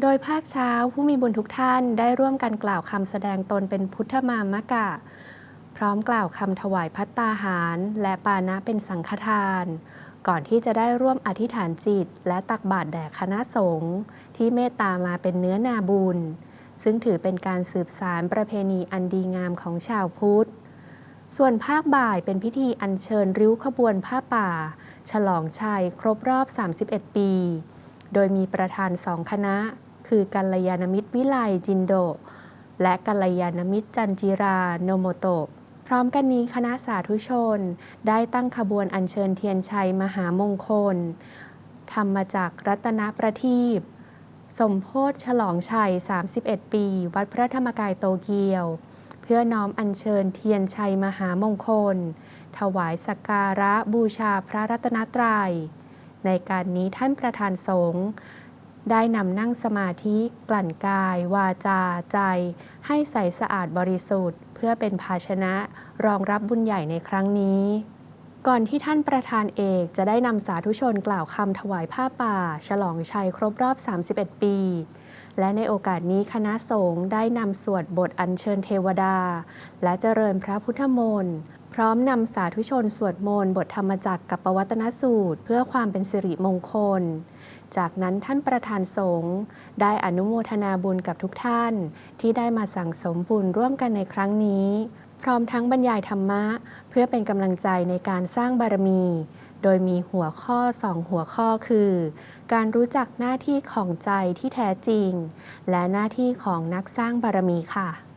โดยภาคเช้าผู้มีบุญทุกท่านได้ร่วมกันกล่าวคำแสดงตนเป็นพุทธมามกะ พร้อมกล่าวคำถวายพัตตาหาร และปานะเป็นสังฆทาน ก่อนที่จะได้ร่วมอธิษฐานจิต และตักบาตรแด่คณะสงฆ์ที่เมตตามาเป็นเนื้อนาบุญ ซึ่งถือเป็นการสืบสารประเพณีอันดีงามของชาวพุทธ ส่วนภาคบ่ายเป็นพิธีอัญเชิญริ้วขบวนผ้าป่า ฉลองชัยครบรอบ 31 ปี โดยมีประธานสองคณะ คือกัลยาณมิตรวิไลจินโด และกัลยาณมิตรจันจิราโนโมโตะพร้อมกันนี้คณะสาธุชน ได้ตั้งขบวนอัญเชิญเทียนชัยมหามงคลทำมาจากรัตนประทีปสมโพธฉลองชัย 31 ปี วัดพระธรรมกายโตเกียว เพื่อน้อมอัญเชิญเทียนชัยมหามงคล ถวายสักการะบูชาพระรัตนตรัย ในการนี้ท่านประธานสงฆ์ ได้นำนั่งสมาธิกลั่นกาย วาจา ใจ ให้ใสสะอาดบริสุทธิ์ เพื่อเป็นภาชนะรองรับบุญใหญ่ในครั้งนี้ ก่อนที่ท่านประธานเอกจะได้นำสาธุชนกล่าวคำถวายผ้าป่า ฉลองชัยครบรอบ 31 ปี และในโอกาสนี้คณะสงฆ์ได้นำสวดบทอัญเชิญเทวดา และเจริญพระพุทธมนต์ พร้อมนำสาธุชนสวดมนต์บทธรรมจักรกับปวัตนสูตร เพื่อความเป็นสิริมงคล จากนั้นท่านประธานสงฆ์ได้อนุโมทนาบุญกับทุกท่าน ที่ได้มาสั่งสมบุญร่วมกันในครั้งนี้ พร้อมทั้งบรรยายธรรมะ เพื่อเป็นกำลังใจในการสร้างบารมี โดยมีหัวข้อสองหัวข้อคือ การรู้จักหน้าที่ของใจที่แท้จริง และหน้าที่ของนักสร้างบารมีค่ะ